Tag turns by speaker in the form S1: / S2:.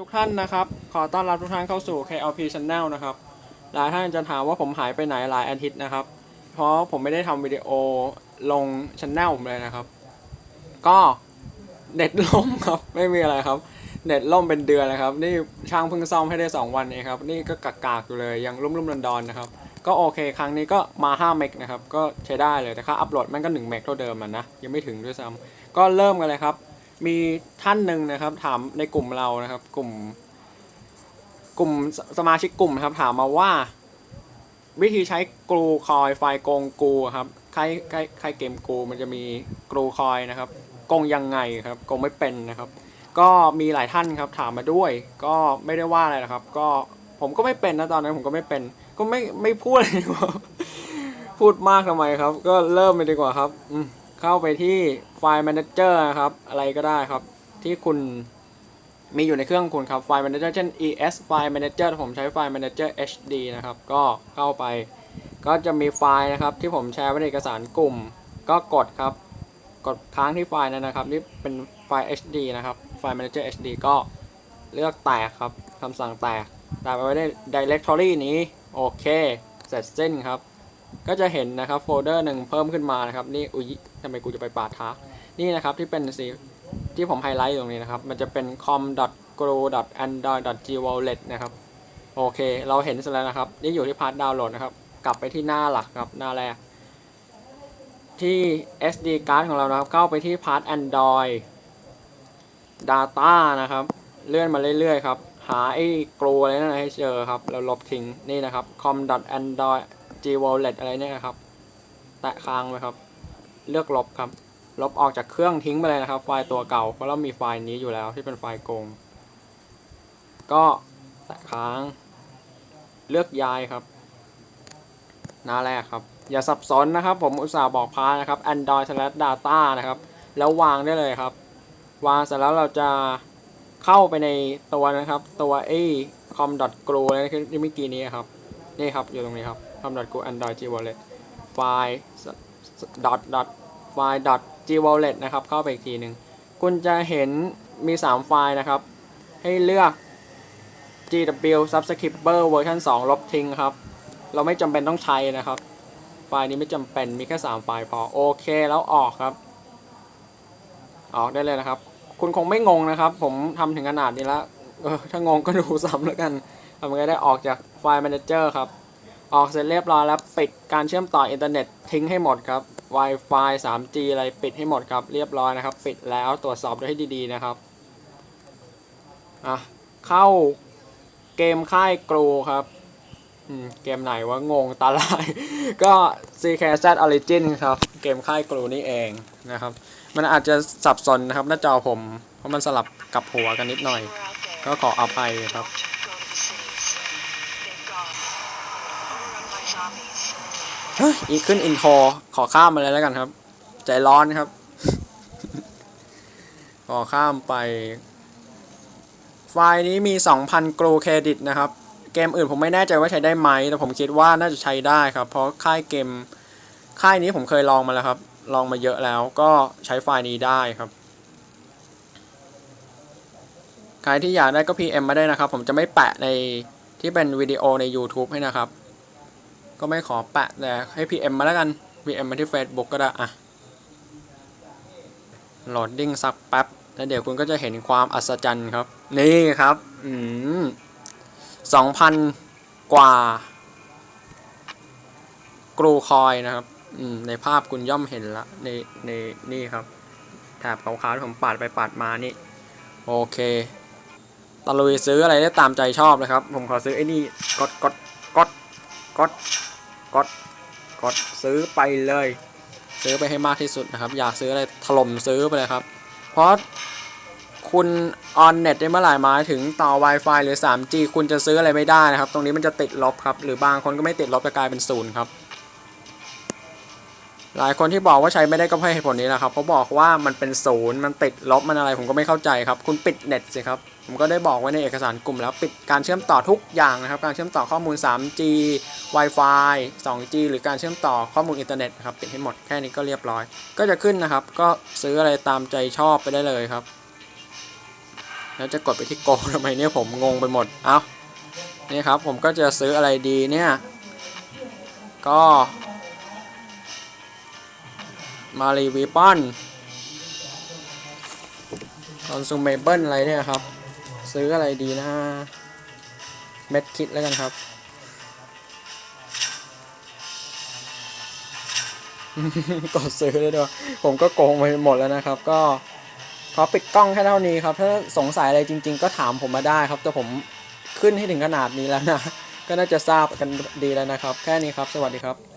S1: ทุกท่านนะครับ ขอต้อนรับทุกท่านเข้าสู่ KLP Channel นะครับ หลายท่านจะถามว่าผมหายไปไหนหลายอาทิตย์นะครับ เพราะผมไม่ได้ทำวิดีโอลง Channel ผมเลยนะครับ ก็เน็ตล่มครับ ไม่มีอะไรครับ เน็ตล่มเป็นเดือนเลยครับ นี่ช่างเพิ่งซ่อมให้ได้ 2 วันเองครับ นี่ก็กากๆอยู่เลยยังรุ่มๆดอนๆนะครับ ก็โอเค ครั้งนี้ก็มา5เมกนะครับ ก็ใช้ได้เลยแต่ค่าอัปโหลดมันก็1เมกเท่าเดิมอะนะ ยังไม่ถึงด้วยซ้ำก็เริ่มกันเลยครับ มีท่านหนึ่งนะครับ ถามในกลุ่มเรานะครับ กลุ่ม กลุ่มสสมาชิกกลุ่มนะครับ ถามมาว่า วิธีใช้กรูคอยไฟกงกูครับใครใครใครเกมกูมันจะมีกรูคอยนะครับกงยังไงครับกงไม่เป็นนะครับ ก็มีหลายท่านครับถามมาด้วย ก็ไม่ได้ว่าอะไรนะครับ ก็ผมก็ไม่เป็นนะตอนนั้นผมก็ไม่เป็น ก็ไม่ไม่พูดอะไรพูดมากทำไมครับ ก็เริ่มไปดีกว่าครับ อืม เข้าไปที่ไฟล์ Manager นะครับอะไรก็ได้ครับ ที่คุณมีอยู่ในเครื่องคุณครับไฟล์ Manager เช่น ES ไฟล์ Manager ผมใช้ไฟล์ Manager HD นะครับ ก็เข้าไป ก็จะมีไฟล์นะครับ ที่ผมแชร์ไว้ในเอกสารกลุ่ม ก็กดครับ กดค้างที่ไฟล์นั้นนะครับนี่เป็นไฟล์ HD นะครับไฟล์ Manager HD ก็เลือกแตกครับคำสั่งแตกแตกไปไว้ใน directory นี้ โอเค เสร็จสิ้นครับ ก็จะเห็นนะครับโฟลเดอร์หนึ่งเพิ่มขึ้นมานะครับนี่อุ๊ยทำไมกูจะไปปาดทานี่นะครับที่เป็นสีที่ผมไฮไลท์อยู่ตรงนี้นะครับ มันจะเป็น com.grow.android.gwallet นะครับโอเค เราเห็นเสร็จแล้วนะครับ นี่อยู่ที่พาร์ทดาวน์โหลดนะครับ กลับไปที่หน้าหลักครับหน้าแรก ที่ SD card ของเรานะครับ เข้าไปที่พาร์ท Android Data นะครับ เลื่อนมาเรื่อยๆครับ หาไอ้กรูอะไรนั่นให้เจอครับ แล้วลบทิ้งนี่นะครับ com android com.android gwallet อะไรเนี่ยครับ แตะค้างไว้ครับ เลือกลบครับ ลบออกจากเครื่องทิ้งไปเลยนะครับ ไฟล์ตัวเก่า เพราะเรามีไฟล์นี้อยู่แล้วที่เป็นไฟล์โกง ก็แตะค้าง เลือกย้ายครับ หน้าแรกครับ อย่าสับสนนะครับ ผมอุตส่าห์บอกพานะครับ android slash data นะครับ แล้ววางได้เลยครับ วางเสร็จแล้วเราจะเข้าไปในตัวนะครับ ตัวไอ้ com.gru อะไรที่เมื่อกี้นี้ครับ นี่ครับ อยู่ตรงนี้ครับ com.gru android g wallet ไฟล์ dot dot ไฟล์ dot g wallet นะครับ เข้าไปอีกทีหนึ่งคุณจะเห็นมี 3 ไฟล์นะครับ ให้เลือก gw subscriber เวอร์ชัน2ลบทิ้งครับ เราไม่จำเป็นต้องใช้นะครับ ไฟล์นี้ไม่จำเป็นมีแค่ 3 ไฟล์พอ โอเคแล้วออกครับ ออกได้เลยนะครับ คุณคงไม่งงนะครับ ผมทำถึงขนาดนี้แล้วออถ้างงก็ดูซ้ำแล้วกันทำไงได้ออกจากไฟล์ Manager ครับ ออกเสร็จเรียบร้อยแล้วปิดการเชื่อมต่ออินเทอร์เน็ตทิ้งให้หมดครับ Wi-Fi 3G อะไรปิดให้หมดครับเรียบร้อยนะครับ ปิดแล้วตรวจสอบด้วยให้ดีๆนะครับอะเข้าเกมค่ายกรูครับเกมไหนวะงงตาลาย ก็ CKZ Origin ครับ เกมค่ายกรูนี่เองนะครับ มันอาจจะสับสนนะครับหน้าจอผม เพราะมันสลับกับหัวกันนิดหน่อย ก็ขออภัยครับ เฮ้ย อีกขึ้นอินโทรขอข้ามมาเลยแล้วกันครับ ใจร้อนครับ ขอข้ามไป ไฟล์นี้มี 2,000กรูเครดิตนะครับ เกมอื่นผมไม่แน่ใจว่าใช้ได้ไหม แต่ผมคิดว่าน่าจะใช้ได้ครับ เพราะค่ายเกม ค่ายนี้ผมเคยลองมาแล้วครับ ลองมาเยอะแล้วก็ใช้ไฟล์นี้ได้ครับ ใครที่อยากได้ก็ PM มาได้นะครับ ผมจะไม่แปะในที่เป็นวิดีโอใน YouTube ให้นะครับ ก็ไม่ขอแปะแต่ให้ PM มาแล้วกัน PM มาที่ Facebook ก็ได้อะโหลดดิ้งสักแป๊บ แล้วเดี๋ยวคุณก็จะเห็นความอัศจรรย์ครับ นี่ครับ อืมสองพันกว่า กรูคอยนะครับ อืม ในภาพคุณย่อมเห็นละ ใน ใน นี่ครับ แถบขาวๆที่ผมปาดไปปาดมานี่ โอเค ตะลุยซื้ออะไรได้ตามใจชอบเลยครับ ผมขอซื้อไอ้นี่กดกดกดกด กดกดซื้อไปเลย ซื้อไปให้มากที่สุดนะครับ อยากซื้ออะไรถล่มซื้อไปเลยครับ เพราะคุณออนเน็ตได้เมื่อไหร่หมายถึงต่อ Wi-Fi หรือ 3G คุณจะซื้ออะไรไม่ได้นะครับ ตรงนี้มันจะติดลบครับ หรือบางคนก็ไม่ติดลบจะกลายเป็นศูนย์ครับ หลายคนที่บอกว่าใช้ไม่ได้ก็เพราะเหตุผลนี้แหละครับเขาบอกว่ามันเป็นศูนย์มันติดลบมันอะไรผมก็ไม่เข้าใจครับ คุณปิดเน็ตสิครับ ผมก็ได้บอกไว้ในเอกสารกลุ่มแล้วปิดการเชื่อมต่อทุกอย่างนะครับ การเชื่อมต่อข้อมูล 3G Wi-Fi 2G หรือการเชื่อมต่อข้อมูลอินเทอร์เน็ตนะครับปิดให้หมดแค่นี้ก็เรียบร้อย ก็จะขึ้นนะครับ ก็ซื้ออะไรตามใจชอบไปได้เลยครับ แล้วจะกดไปที่โกทำไมเนี่ยผมงงไปหมด เอานี่ครับผมก็จะซื้ออะไรดีเนี่ย ก็มารีวีปอนคอนซูเมเบิลอะไรเนี่ยครับ ซื้ออะไรดีนะเม็ดคิดแล้วกันครับ กดซื้อได้ด้วยผมก็โกงไปหมดแล้วนะครับ ก็ขอปิดกล้องแค่เท่านี้ครับ ถ้าสงสัยอะไรจริง ๆ ก็ถามผมมาได้ครับ แต่ผมขึ้นให้ถึงขนาดนี้แล้วนะ ก็น่าจะทราบกันดีแล้วนะครับ แค่นี้ครับ สวัสดีครับ